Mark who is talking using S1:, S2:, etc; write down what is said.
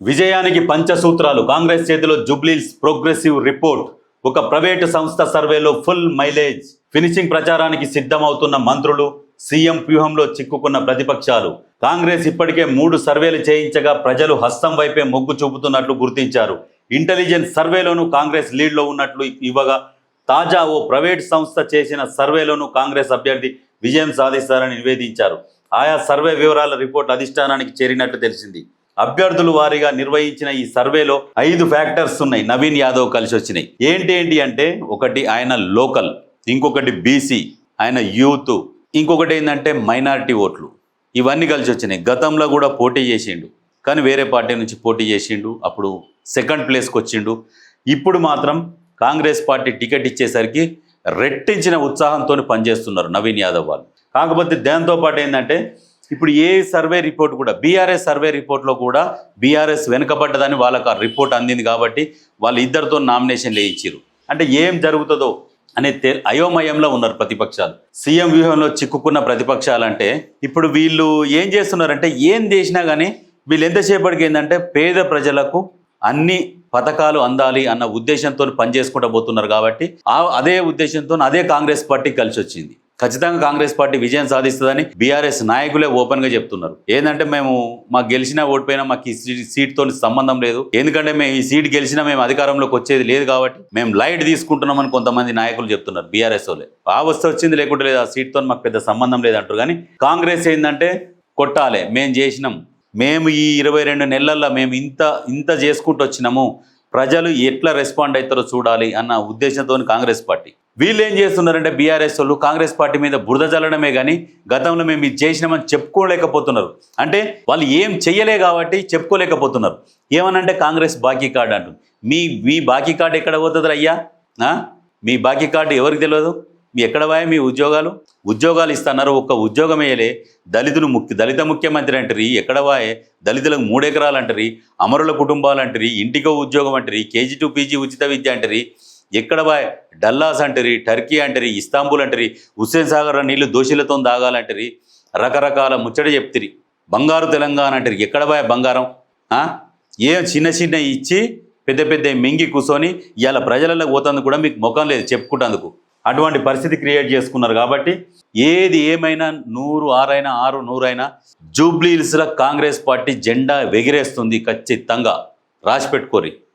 S1: విజయానికి పంచసూత్రాలు. కాంగ్రెస్ చేతిలో జుబ్లీస్ ప్రోగ్రెసివ్ రిపోర్ట్. ఒక ప్రైవేటు సంస్థ సర్వేలో ఫుల్ మైలేజ్. ఫినిషింగ్ ప్రచారానికి సిద్ధమవుతున్న మంత్రులు సీఎం వ్యూహంలో చిక్కుకున్న ప్రతిపక్షాలు. కాంగ్రెస్ ఇప్పటికే మూడు సర్వేలు చేయించగా ప్రజలు హస్తం వైపే మొగ్గు చూపుతున్నట్లు గుర్తించారు. ఇంటెలిజెన్స్ సర్వేలోనూ కాంగ్రెస్ లీడ్లో ఉన్నట్లు ఇవ్వగా తాజా ఓ ప్రైవేట్ సంస్థ చేసిన సర్వేలోనూ కాంగ్రెస్ అభ్యర్థి విజయం సాధిస్తారని నివేదించారు. ఆయా సర్వే వివరాల రిపోర్ట్ అధిష్టానానికి చేరినట్లు తెలిసింది. అభ్యర్థులు వారీగా నిర్వహించిన ఈ సర్వేలో ఐదు ఫ్యాక్టర్స్ ఉన్నాయి. నవీన్ యాదవ్ కలిసి వచ్చినాయి. ఏంటి ఏంటి అంటే ఒకటి ఆయన లోకల్ ఇంకొకటి బీసీ ఆయన యూత్ ఇంకొకటి ఏంటంటే మైనారిటీ ఓట్లు. ఇవన్నీ కలిసి వచ్చినాయి. గతంలో కూడా పోటీ చేసిండు. కానీ వేరే పార్టీ నుంచి పోటీ చేసిండు. అప్పుడు సెకండ్ ప్లేస్కి వచ్చిండు. ఇప్పుడు మాత్రం కాంగ్రెస్ పార్టీ టికెట్ ఇచ్చేసరికి రెట్టించిన ఉత్సాహంతో పనిచేస్తున్నారు నవీన్ యాదవ్ వాళ్ళు. కాకపోతే దాంతో పాటు ఏంటంటే ఇప్పుడు ఏ సర్వే రిపోర్ట్ కూడా బీఆర్ఎస్ సర్వే రిపోర్ట్లో కూడా బీఆర్ఎస్ వెనుకబడ్డదని వాళ్ళకు ఆ రిపోర్ట్ అందింది కాబట్టి వాళ్ళు ఇద్దరితో నామినేషన్ వేయించారు అంటే ఏం జరుగుతుందో అనే తె అయోమయంలో ఉన్నారు ప్రతిపక్షాలు. సీఎం వ్యూహంలో చిక్కుకున్న ప్రతిపక్షాలు అంటే ఇప్పుడు వీళ్ళు ఏం చేస్తున్నారంటే ఏం చేసినా కానీ వీళ్ళు ఎంతసేపటికి ఏంటంటే పేద ప్రజలకు అన్ని పథకాలు అందాలి అన్న ఉద్దేశంతో పనిచేసుకుంటూ పోతున్నారు కాబట్టి ఆ అదే ఉద్దేశంతో అదే కాంగ్రెస్ పార్టీ కలిసి వచ్చింది ఖచ్చితంగా కాంగ్రెస్ పార్టీ విజయం సాధిస్తుందని బీఆర్ఎస్ నాయకులే ఓపెన్గా చెప్తున్నారు. ఏంటంటే మేము మాకు గెలిచినా ఓడిపోయినా మాకు ఈ సీట్తో సంబంధం లేదు. ఎందుకంటే మేము ఈ సీట్ గెలిచినా మేము అధికారంలోకి వచ్చేది లేదు కాబట్టి మేము లైట్ తీసుకుంటున్నామని కొంతమంది నాయకులు చెప్తున్నారు బీఆర్ఎస్ వాళ్ళే. ఆ వస్తు వచ్చింది లేకుంటే లేదు ఆ సీట్తో మాకు పెద్ద సంబంధం లేదంటారు కానీ కాంగ్రెస్ ఏంటంటే కొట్టాలి మేము చేసినాం. మేము ఈ ఇరవై రెండు నెలల్లో మేము ఇంత ఇంత చేసుకుంటూ వచ్చినాము. ప్రజలు ఎట్లా రెస్పాండ్ అవుతారో చూడాలి అన్న ఉద్దేశంతో కాంగ్రెస్ పార్టీ. వీళ్ళు ఏం చేస్తున్నారంటే బీఆర్ఎస్ వాళ్ళు కాంగ్రెస్ పార్టీ మీద బురద జల్లడమే కానీ గతంలో మేము ఇది చేసినామని చెప్పుకోలేకపోతున్నారు. అంటే వాళ్ళు ఏం చెయ్యలే కాబట్టి చెప్పుకోలేకపోతున్నారు. ఏమనంటే కాంగ్రెస్ బాకీ కార్డు అంటుంది. మీ మీ బాకీ కార్డు ఎక్కడ పోతుంది అయ్యా? మీ బాకీ కార్డు ఎవరికి తెలియదు మీ ఎక్కడ పోయా? మీ ఉద్యోగాలు? ఉద్యోగాలు ఇస్తున్నారు ఒక్క ఉద్యోగం వేయలే. దళితులు ముఖ్య దళిత ముఖ్యమంత్రి అంటారు ఎక్కడ పోయే? దళితులకు మూడెకరాలు అంటారు అమరుల కుటుంబాలు అంటారు ఇంటికో ఉద్యోగం అంటారు కేజీ టు పీజీ ఉచిత విద్య అంటారు. ఎక్కడ బాయ్ డల్లాస్ అంటారు టర్కీ అంటారు ఇస్తాంబుల్ అంటారు హుస్సేన్ సాగర్ నీళ్ళు దోషులతో దాగాలంటారు రకరకాల ముచ్చట చెప్తిరి. బంగారు తెలంగాణ అంటారు ఎక్కడ బాయ్ బంగారం? ఏం చిన్న చిన్న ఇచ్చి పెద్ద పెద్ద మింగి కూర్చొని ఇవాళ ప్రజలలో పోతందుకు కూడా మీకు ముఖం లేదు చెప్పుకుంటందుకు. అటువంటి పరిస్థితి క్రియేట్ చేసుకున్నారు కాబట్టి ఏది ఏమైనా నూరు ఆరైనా ఆరు నూరైనా జూబ్లీహిల్స్లో కాంగ్రెస్ పార్టీ జెండా ఎగిరేస్తుంది ఖచ్చితంగా. రాసి పెట్టుకోరి.